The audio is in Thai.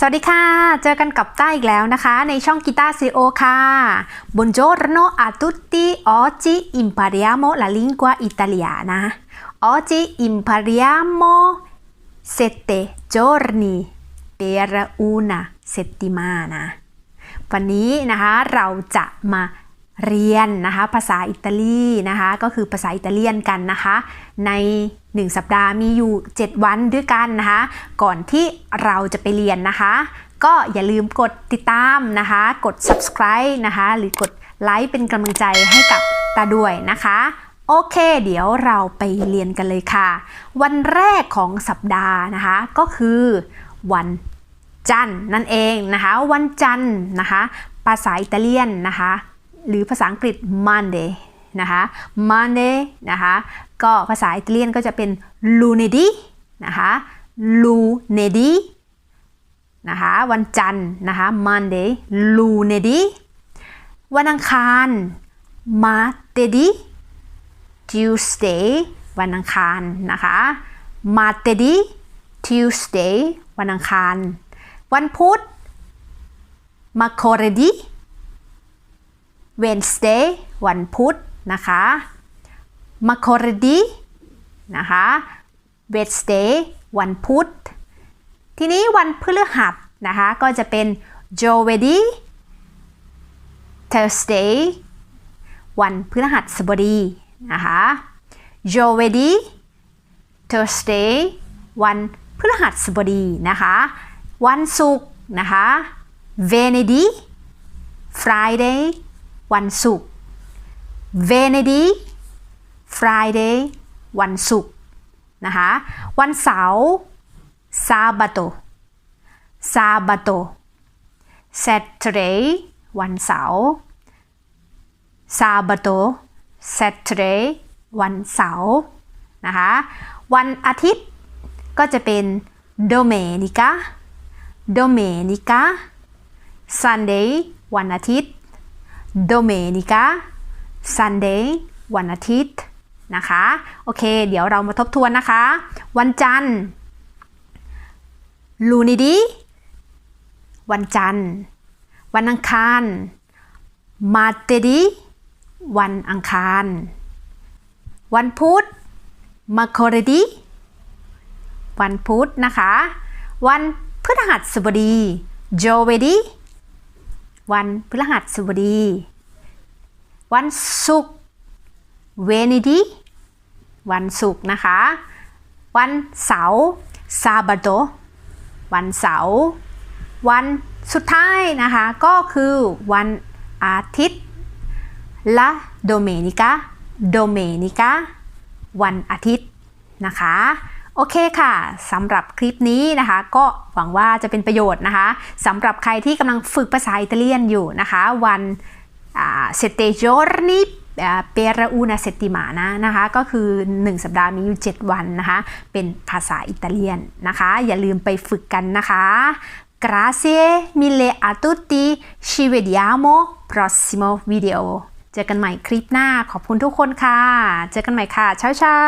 สวัสดีค่ะ เจอกันกับต้าอีกแล้วนะคะ ในช่องกีตาร์ซีโอค่ะ Buongiorno a tutti oggi impariamo la lingua italiana oggi impariamo sette giorni per una settimana วันนี้นะคะเราจะมา เรียนนะคะ ภาษาอิตาลีนะคะ ก็คือภาษาอิตาเลียนกันนะคะ ใน 1 สัปดาห์มีอยู่ 7 วันด้วยกันนะคะ ก่อนที่เราจะไปเรียนนะคะ ก็อย่าลืมกดติดตามนะคะ กด subscribe นะคะ หรือกดไลค์เป็นกำลังใจให้กับตาด้วยนะคะ โอเค เดี๋ยวเราไปเรียนกันเลยค่ะ วันแรกของสัปดาห์นะคะ ก็คือวันจันทร์นั่นเองนะคะ วันจันทร์นะคะ ภาษาอิตาเลียนนะคะ หรือภาษาอังกฤษ Monday นะคะ Monday นะคะ ก็ภาษาอิตาเลียนก็จะเป็น lunedì นะคะ lunedì นะคะวันจันทร์นะคะ Monday lunedì วันอังคาร martedì Tuesday วันอังคารนะคะ martedì Tuesday วันอังคาร วันพุธ mercoledì Wednesday วันพุธนะคะ Makordi นะคะ Wednesday วันพุธ ทีนี้วันพฤหัสนะคะ ก็จะเป็น j o v e d i Thursday วันพฤหัสบดีนะคะ j o v e d i Thursday วันพฤหัสบดีนะคะ วันศุกร์นะคะ Venedi Friday วันศุกร์ venerdì Friday วันศุกร์นะคะ วันเสาร์ sabato sabato Saturday วันเสาร์ sabato Saturday วันเสาร์นะคะ วันอาทิตย์ก็จะเป็น domenica domenica Sunday วันอาทิตย์ domenica Sunday วันอาทิตย์นะคะ โอเค เดี๋ยวเรามาทบทวนนะคะ วันจันทร์ lunedì วันจันทร์ วันอังคาร martedì วันอังคาร วันพุธ mercoledì วันพุธนะคะ วันพฤหัสบดี giovedì วันพฤหัสบดี วันศุกร์ venerdì วันศุกร์นะคะ วันเสาร์ sabato วันเสาร์ วันสุดท้ายนะคะ ก็คือวันอาทิตย์ la domenica domenica วันอาทิตย์นะคะ โอเคค่ะสำหรับคลิปนี้นะคะ ก็หวังว่าจะเป็นประโยชน์นะคะสำหรับใครที่กำลังฝึกภาษาอิตาเลียนอยู่นะคะวันเซเตจอร์นิเปราอูนาเซติมานะนะคะก็คือ 1 สัปดาห์มีอยู่ 7 วันนะคะเป็นภาษาอิตาเลียนนะคะ อย่าลืมไปฝึกกันนะคะ Grazie mille a tutti ci vediamo prossimo video เจอกันใหม่คลิปหน้าขอบคุณทุกคนค่ะ เจอกันใหม่ค่ะเช้าเช้า